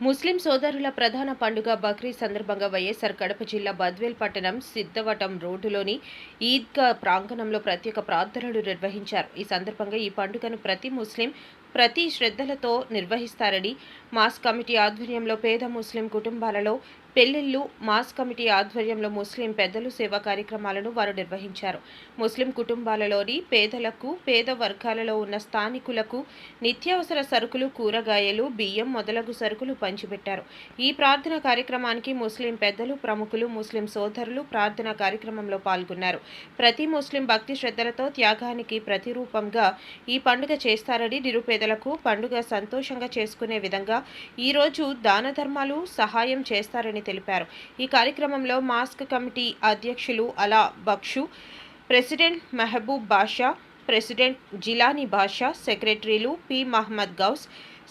ముస్లిం సోదరుల ప్రధాన పండుగ బక్రీద్ సందర్భంగా వైఎస్ఆర్ కడప జిల్లా బద్వేల్ పట్టణం సిద్ధవటం రోడ్డులోని ఈద్గా ప్రాంగణంలో ప్రత్యేక ప్రార్థనలు నిర్వహించారు. ఈ సందర్భంగా ఈ పండుగను ప్రతి ముస్లిం ప్రతి శ్రద్ధలతో నిర్వహిస్తారని మాస్ కమిటీ ఆధ్వర్యంలో పేద ముస్లిం కుటుంబాలలో పెళ్ళిళ్ళు మాస్ కమిటీ ఆధ్వర్యంలో ముస్లిం పెద్దలు సేవా కార్యక్రమాలను వారు నిర్వహించారు. ముస్లిం కుటుంబాలలోని పేదలకు పేద వర్గాలలో ఉన్న స్థానికులకు నిత్యావసర సరుకులు కూరగాయలు బియ్యం మొదలగు సరుకులు పంచిపెట్టారు. ఈ ప్రార్థన కార్యక్రమానికి ముస్లిం పెద్దలు ప్రముఖులు ముస్లిం సోదరులు ప్రార్థన కార్యక్రమంలో పాల్గొన్నారు. ప్రతి ముస్లిం భక్తి శ్రద్ధలతో త్యాగానికి ప్రతిరూపంగా ఈ పండుగ చేస్తారని పేదలకు పండుగ సంతోషంగా చేసుకునే విధంగా ఈరోజు దాన ధర్మాలు సహాయం చేస్తారని తెలిపారు. ఈ కార్యక్రమంలో మాస్క్ కమిటీ అధ్యక్షులు అలా బక్షు ప్రెసిడెంట్ మెహబూబ్ బాషా ప్రెసిడెంట్ జిలానీ బాషా సెక్రటరీలు P Mohammed Ghouse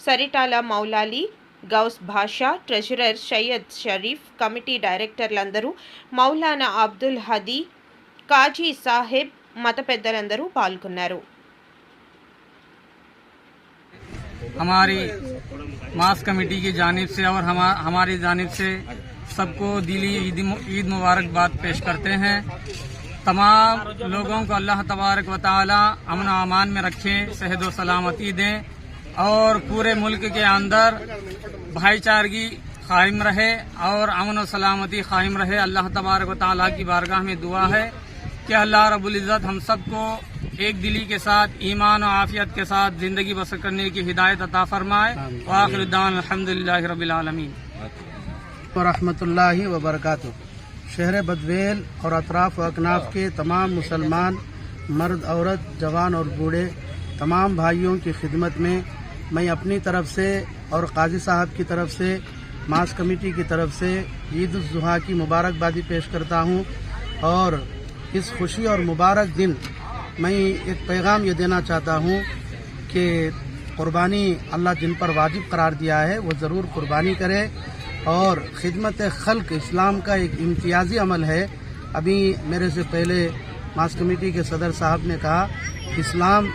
Saritala Moulali Ghouse Basha treasurer Syed Sharif committee డైరెక్టర్లందరూ Maulana Abdul Hadi Qazi Saheb మత పెద్దలందరూ పాల్గొన్నారు. ہماری ماس کمیٹی کی جانب سے اور ہماری جانب سے سب کو دلی عید مبارکباد پیش کرتے ہیں۔ تمام لوگوں کو اللہ تبارک و تعالی امن و امان میں رکھیں صحت و سلامتی دیں اور پورے ملک کے اندر بھائی چارگی قائم رہے اور امن و سلامتی قائم رہے۔ اللہ تبارک و تعالیٰ کی بارگاہ میں دعا ہے کہ اللہ رب العزت ہم سب کو ایک دلی کے ساتھ ایمان و عافیت کے ساتھ زندگی بسر کرنے کی ہدایت عطا فرمائے۔ آخر الدان الحمدللہ رب العالمین۔ ورحمۃ اللہ وبرکاتہ۔ شہر بدویل اور اطراف و اکناف کے تمام مسلمان مرد عورت جوان اور بوڑھے تمام بھائیوں کی خدمت میں میں اپنی طرف سے اور قاضی صاحب کی طرف سے ماس کمیٹی کی طرف سے عید الاضحیٰ کی مبارک بادی پیش کرتا ہوں۔ اور اس خوشی اور مبارک دن میں ایک پیغام یہ دینا چاہتا ہوں کہ قربانی اللہ جن پر واجب قرار دیا ہے، وہ ضرور قربانی کرے اور خدمت خلق اسلام کا ایک امتیازی عمل ہے۔ ابھی میرے سے پہلے ماس کمیٹی کے صدر صاحب نے کہا، اسلام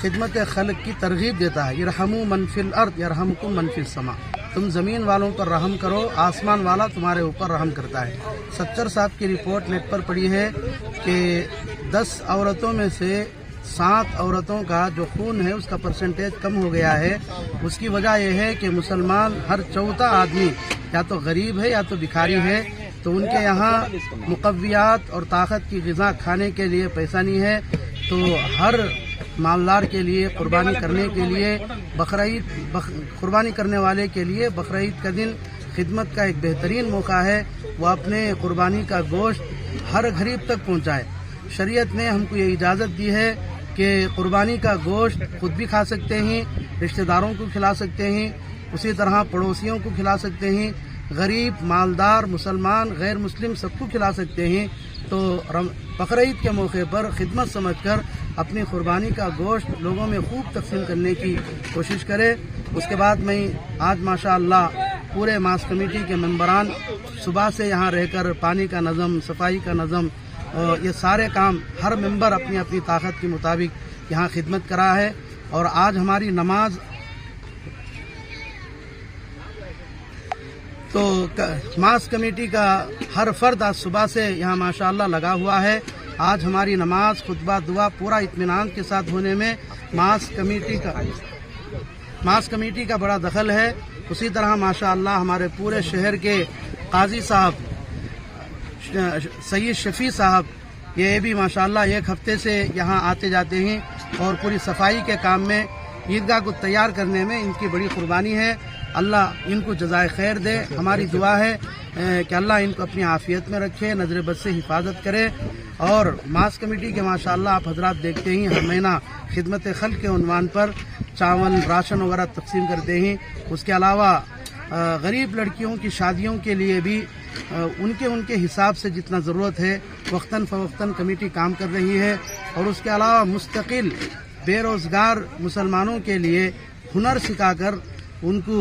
خدمت خلق کی ترغیب دیتا ہے۔ یرحمو منفی الارض، یرحمکم منفی السماء۔ تم زمین والوں پر رحم کرو، آسمان والا تمہارے اوپر رحم کرتا ہے۔ ستر صاحب کی رپورٹ نیٹ پر پڑی ہے کہ دس عورتوں میں سے سات عورتوں کا جو خون ہے، اس کا پرسنٹیج کم ہو گیا ہے۔ اس کی وجہ یہ ہے کہ مسلمان ہر چوتھا آدمی یا تو غریب ہے یا تو بکھاری ہے۔ تو ان کے یہاں مقویات اور طاقت کی غذا کھانے کے لیے پیسہ نہیں ہے۔ تو ہر مالدار کے لیے، قربانی کرنے کے لیے، بقرعید قربانی کرنے والے کے لیے بقرعید کا دن خدمت کا ایک بہترین موقع ہے۔ وہ اپنے قربانی کا گوشت ہر غریب تک پہنچائے۔ شریعت نے ہم کو یہ اجازت دی ہے کہ قربانی کا گوشت خود بھی کھا سکتے ہیں، رشتہ داروں کو کھلا سکتے ہیں، اسی طرح پڑوسیوں کو کھلا سکتے ہیں۔ غریب، مالدار، مسلمان، غیر مسلم سب کو کھلا سکتے ہیں۔ تو بقرعید کے موقع پر خدمت سمجھ کر اپنی قربانی کا گوشت لوگوں میں خوب تقسیم کرنے کی کوشش کرے۔ اس کے بعد میں آج ماشاءاللہ پورے ماس کمیٹی کے ممبران صبح سے یہاں رہ کر پانی کا نظم، صفائی کا نظم یہ سارے کام ہر ممبر اپنی اپنی طاقت کے مطابق یہاں خدمت کرا ہے۔ اور آج ہماری نماز تو ماس کمیٹی کا ہر فرد آج صبح سے یہاں ماشاءاللہ لگا ہوا ہے۔ آج ہماری نماز، خطبہ، دعا پورا اطمینان کے ساتھ ہونے میں ماس کمیٹی کا ماس کمیٹی کا بڑا دخل ہے۔ اسی طرح ماشاءاللہ ہمارے پورے شہر کے قاضی صاحب، سید شفیع صاحب، یہ بھی ماشاءاللہ ایک ہفتے سے یہاں آتے جاتے ہیں اور پوری صفائی کے کام میں، عیدگاہ کو تیار کرنے میں ان کی بڑی قربانی ہے۔ اللہ ان کو جزائے خیر دے۔ ہماری دعا ہے۔ کہ اللہ ان کو اپنی عافیت میں رکھے، نظر بد سے حفاظت کرے اور ماس کمیٹی کے ماشاءاللہ آپ حضرات دیکھتے ہیں، ہر مہینہ خدمت خلق کے عنوان پر چاول، راشن وغیرہ تقسیم کرتے ہیں۔ اس کے علاوہ غریب لڑکیوں کی شادیوں کے لیے بھی ان کے ان کے حساب سے جتنا ضرورت ہے، وقتاً فوقتاً کمیٹی کام کر رہی ہے۔ اور اس کے علاوہ مستقل بے روزگار مسلمانوں کے لیے ہنر سکھا کر ان کو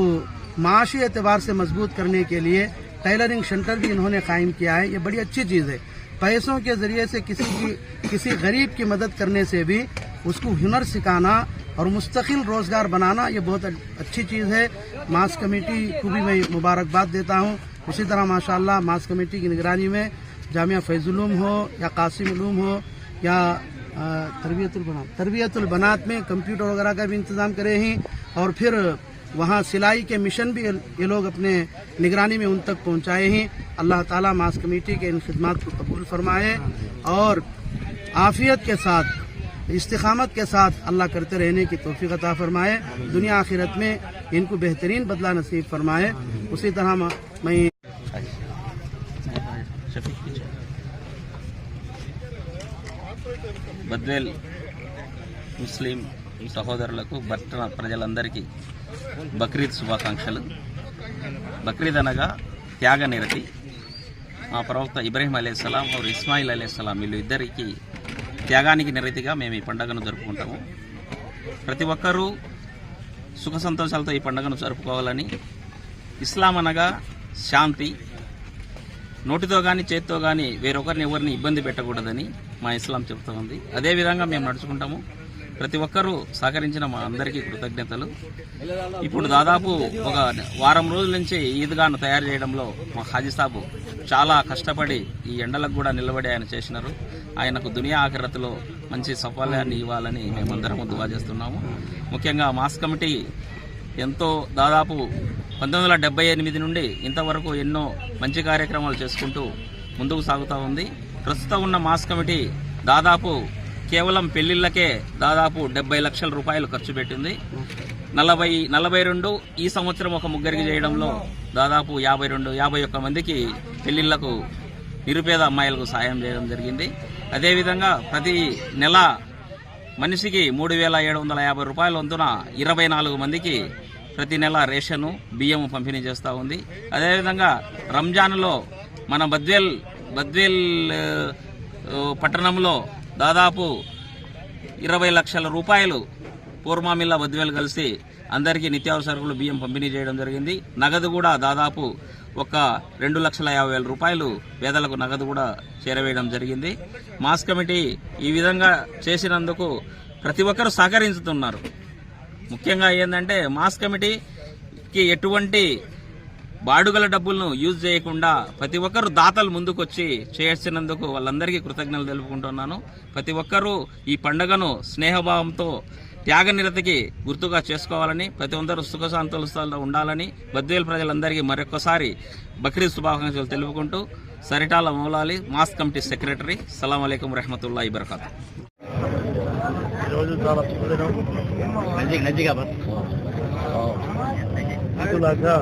معاشی اعتبار سے مضبوط کرنے کے لیے ٹیلرنگ سینٹر بھی انہوں نے قائم کیا ہے، یہ بڑی اچھی چیز ہے۔ پیسوں کے ذریعے سے کسی کی کسی غریب کی مدد کرنے سے بھی اس کو ہنر سکھانا اور مستقل روزگار بنانا یہ بہت اچھی چیز ہے۔ ماس کمیٹی کو بھی میں مبارکباد دیتا ہوں۔ اسی طرح ماشاءاللہ ماس کمیٹی کی نگرانی میں جامعہ فیض العلوم ہو یا قاسم علوم ہو یا تربیت البنات تربیت البنات میں کمپیوٹر وغیرہ کا بھی انتظام کرے ہیں۔ اور پھر وہاں سلائی کے مشن بھی یہ لوگ اپنے نگرانی میں ان تک پہنچائے ہیں۔ اللہ تعالیٰ ماس کمیٹی کے ان خدمات کو قبول فرمائے اور آفیت کے ساتھ استخامت کے ساتھ اللہ کرتے رہنے کی توفیق عطا فرمائے۔ دنیا آخرت میں ان کو بہترین بدلہ نصیب فرمائے۔ اسی طرح میں బద్వేల్ ముస్లిం پرجل اندر کی۔ బక్రీద్ శుభాకాంక్షలు. బక్రీద్ అనగా త్యాగ నిరతి. మా ప్రవక్త ఇబ్రహీం అలైహిస్సలాం మరియు ఇస్మాయిల్ అలైహిస్సలాం వీళ్ళు ఇద్దరికి త్యాగానికి నిరతిగా మేము ఈ పండుగను జరుపుకుంటాము. ప్రతి ఒక్కరూ సుఖ సంతోషాలతో ఈ పండుగను జరుపుకోవాలని ఇస్లాం అనగా శాంతి. నోటితో కానీ చేతితో కానీ వేరొకరిని ఎవరిని ఇబ్బంది పెట్టకూడదని మా ఇస్లాం చెబుతోంది. అదేవిధంగా మేము నడుచుకుంటాము. ప్రతి ఒక్కరూ సహకరించిన మా అందరికీ కృతజ్ఞతలు. ఇప్పుడు దాదాపు ఒక వారం రోజుల నుంచి ఈద్గాను తయారు చేయడంలో మా హాజీ సాబు చాలా కష్టపడి ఈ ఎండలకు కూడా నిలబడి ఆయన చేసినారు. ఆయనకు దునియా ఆఖరతలో మంచి సఫలాన్ని ఇవ్వాలని మేమందరం దువా చేస్తున్నాము. ముఖ్యంగా మాస్ కమిటీ ఎంతో దాదాపు పంతొమ్మిది వందల ఎనిమిది నుండి ఇంతవరకు ఎన్నో మంచి కార్యక్రమాలు చేసుకుంటూ ముందుకు సాగుతూ ఉంది. ప్రస్తుతం ఉన్న మాస్ కమిటీ దాదాపు కేవలం పెళ్ళిళ్ళకే దాదాపు డెబ్బై లక్షల రూపాయలు ఖర్చు పెట్టింది. నలభై నలభై రెండు ఈ సంవత్సరం ఒక ముగ్గురికి చేయడంలో దాదాపు యాభై రెండు యాభై ఒక్క మందికి పెళ్ళిళ్ళకు నిరుపేద అమ్మాయిలకు సాయం చేయడం జరిగింది. అదేవిధంగా ప్రతి నెల మనిషికి మూడు వేల ఏడు వందల యాభై రూపాయల వంతున ఇరవై నాలుగు మందికి ప్రతి నెల రేషను బియ్యం పంపిణీ చేస్తూ ఉంది. అదేవిధంగా రంజాన్లో మన బద్వేల్ బద్వేల్ పట్టణంలో దాదాపు ఇరవై లక్షల రూపాయలు పూర్మామిల్లా బద్వేలు కలిసి అందరికీ నిత్యావసరకులు బియ్యం పంపిణీ చేయడం జరిగింది. నగదు కూడా దాదాపు ఒక రెండు లక్షల యాభై వేల రూపాయలు పేదలకు నగదు కూడా చేరవేయడం జరిగింది. మాస్ కమిటీ ఈ విధంగా చేసినందుకు ప్రతి ఒక్కరూ సహకరించుతున్నారు. ముఖ్యంగా ఏంటంటే మాస్ కమిటీకి ఎటువంటి బాడుగల డబ్బులను యూజ్ చేయకుండా ప్రతి ఒక్కరు దాతలు ముందుకొచ్చి చేసినందుకు వాళ్ళందరికీ కృతజ్ఞతలు తెలుపుకుంటున్నాను. ప్రతి ఒక్కరూ ఈ పండుగను స్నేహభావంతో త్యాగనిరతికి గుర్తుగా చేసుకోవాలని ప్రతి ఒక్కరు సుఖ సంతోషాలతో ఉండాలని బద్వేలు ప్రజలందరికీ మరొకసారి బక్రీద్ శుభాకాంక్షలు తెలుపుకుంటూ Saritala Moulali mosque committee secretary సలాం అలైకుం రహమతుల్లా ఇబర్కాత్ ఈరోజు చాలా శుభదినం. ఇలాగా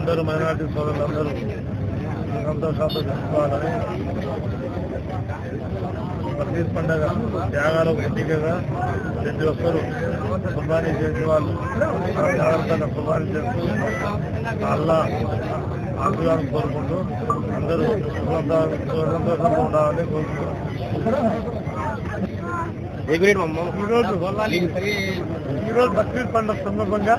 అందరూ మైనార్టీ సోదరులందరూ సంతోషాలతో జరుపుకోవాలని బక్రీద్ పండగ త్యాగాలకు ప్రతీకగా ప్రతి ఒక్కరూ కుర్బానీ చేసే వాళ్ళు జాగ్రత్తగా కుర్బానీ చేస్తూ అల్లా ఆశీర్వాదం కోరుకుంటూ అందరూ సంతోషంగా ఉండాలని కోరుకుంటున్నాం. ఈరోజు ఈరోజు బక్రీద్ పండుగ సందర్భంగా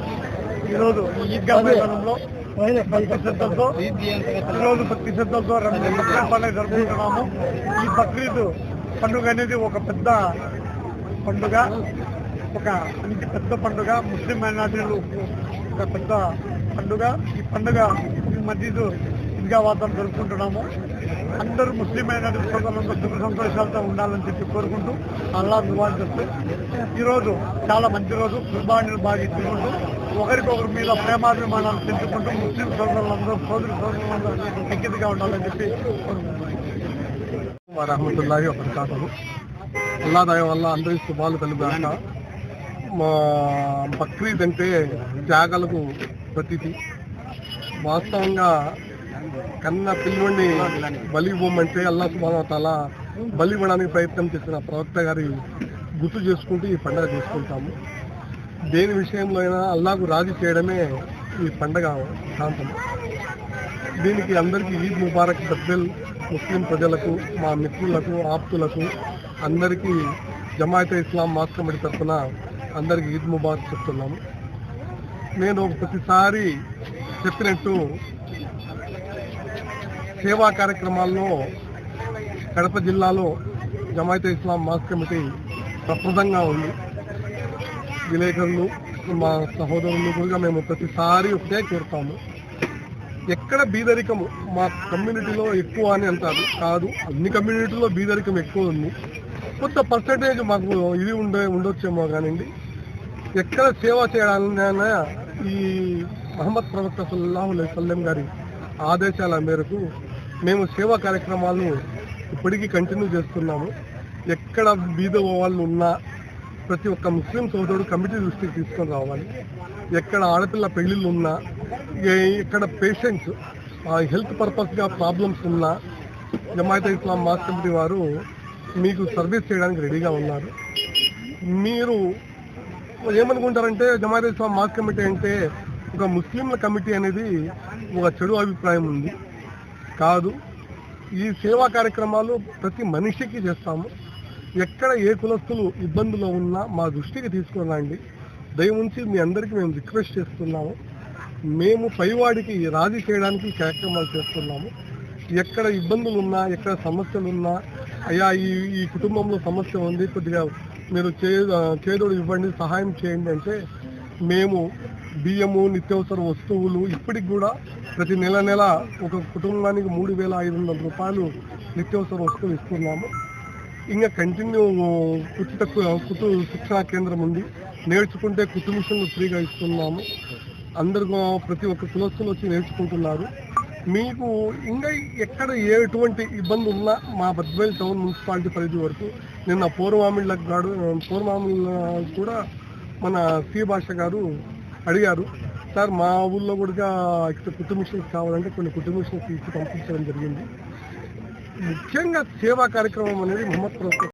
ఈరోజు ఈద్గా మైదానంలో భక్తి ఈరోజు భక్తి శ్రద్ధలతో రెండు బక్రీద్ పండుగ జరుపుకుంటున్నాము. ఈ బక్రీద్ పండుగ అనేది ఒక పెద్ద పండుగ ఒక మంచి పెద్ద పండుగ ముస్లిం మైనార్టీలు ఒక పెద్ద పండుగ. ఈ పండుగ మసీదు మధ్యదు జరుపుకుంటున్నాము. అందరూ ముస్లిం మైనార్టీ సోదరులందరూ సుఖ సంతోషాలతో ఉండాలని చెప్పి కోరుకుంటూ అల్లా దువా చేస్తూ ఈరోజు చాలా మంచి రోజు. కుర్బానీలు బాగా ఇచ్చుకుంటూ ఒకరికొకరి మీద ప్రేమాభిమానాలు పెంచుకుంటూ ముస్లిం సోదరులందరూ సోదరు సోదరులందరూ ఐక్యతగా ఉండాలని చెప్పి కోరుకుంటున్నాం రహమతుల్లాహి కాదు అల్లా దయ వల్ల అందరి శుభాలు కలుగుతాక మా బక్రీద్ అంటే త్యాగాలకు ప్రతిది వాస్తవంగా కన్న పిల్లుడిని బలి ఇవ్వమంటే అల్లా సుబానతాల బలి ఇవ్వడానికి ప్రయత్నం చేసిన ప్రవక్త గారి గుర్తు చేసుకుంటూ ఈ పండుగ చేసుకుంటాము. దేని విషయంలో అయినా అల్లాకు రాజీ చేయడమే ఈ పండగ ప్రాంతం. దీనికి అందరికీ ఈద్ ముబారక్ బద్వెల్ ముస్లిం ప్రజలకు మా మిత్రులకు ఆప్తులకు అందరికీ జమాయత ఇస్లాం మాస్ కమిటీ తరఫున అందరికీ ఈద్ ముబారక్ చెప్తున్నాము. నేను ప్రతిసారి చెప్పినట్టు సేవా కార్యక్రమాల్లో కడప జిల్లాలో జమాయతే ఇస్లాం మాస్ కమిటీ ప్రప్రదంగా ఉంది. విలేకరులు మా సహోదరులు కూడా మేము ప్రతిసారి ఒకటే కోరుతాము. ఎక్కడ బీదరికము మా కమ్యూనిటీలో ఎక్కువ అని అంటారు. కాదు అన్ని కమ్యూనిటీలో బీదరికం ఎక్కువ ఉంది. కొంత పర్సంటేజ్ మాకు ఇది ఉండే ఉండొచ్చేమో కానివ్వండి. ఎక్కడ సేవ చేయాలన్నా ఈ మహమ్మద్ ప్రవక్త సల్లాహు సల్లెం గారి ఆదేశాల మేరకు మేము సేవా కార్యక్రమాలను ఇప్పటికీ కంటిన్యూ చేస్తున్నాము. ఎక్కడ బీద వాళ్ళు ఉన్నా ప్రతి ఒక్క ముస్లిం సోదరుడు కమిటీ దృష్టికి తీసుకొని రావాలి. ఎక్కడ ఆడపిల్ల పెళ్ళిళ్ళు ఉన్నా ఎక్కడ పేషెంట్స్ హెల్త్ పర్పస్గా ప్రాబ్లమ్స్ ఉన్నా జమాయత్ ఇస్లాం మాస్ కమిటీ వారు మీకు సర్వీస్ చేయడానికి రెడీగా ఉన్నారు. మీరు ఏమనుకుంటారంటే జమాయత్ ఇస్లాం మాస్ కమిటీ అంటే ఒక ముస్లింల కమిటీ అనేది ఒక చెడు అభిప్రాయం ఉంది. కాదు. ఈ సేవా కార్యక్రమాలు ప్రతి మనిషికి చేస్తాము. ఎక్కడ ఏ కులస్తులు ఇబ్బందులో ఉన్నా మా దృష్టికి తీసుకుని రండి దయవుంచి మీ అందరికీ మేము రిక్వెస్ట్ చేస్తున్నాము. మేము పైవాడికి రాజీ చేయడానికి కార్యక్రమాలు చేస్తున్నాము. ఎక్కడ ఇబ్బందులు ఉన్నా ఎక్కడ సమస్యలు ఉన్నా అయ్యా ఈ ఈ కుటుంబంలో సమస్య ఉంది కొద్దిగా మీరు చే చేదోడు ఇవ్వండి సహాయం చేయండి అంటే మేము బియ్యము నిత్యావసర వస్తువులు ఇప్పటికి కూడా ప్రతి నెల నెల ఒక కుటుంబానికి మూడు వేల ఐదు వందల రూపాయలు నిత్యావసర వస్తువులు ఇస్తున్నాము. ఇంకా కంటిన్యూ ఉచిత కుటు శిక్షణా కేంద్రం ఉంది. నేర్చుకుంటే కుటుంబ మిషన్లు ఫ్రీగా ఇస్తున్నాము. అందరు ప్రతి ఒక్క కులస్తులు వచ్చి నేర్చుకుంటున్నారు. మీకు ఇంకా ఎక్కడ ఎటువంటి ఇబ్బంది ఉన్నా మా బద్వేల్ టౌన్ మున్సిపాలిటీ పరిధి వరకు నిన్న పూర్వమామిళ్ళకు గాడు పూర్వమామిళ్ళ కూడా మన సి భాష గారు అడిగారు. సార్ మా ఊళ్ళో కూడా ఇక్కడ కుటుంబ కావాలంటే కొన్ని కుటుంబ మిషన్స్ ఇచ్చి పంపించడం జరిగింది. ముఖ్యంగా సేవా కార్యక్రమం అనేది మహమ్మద్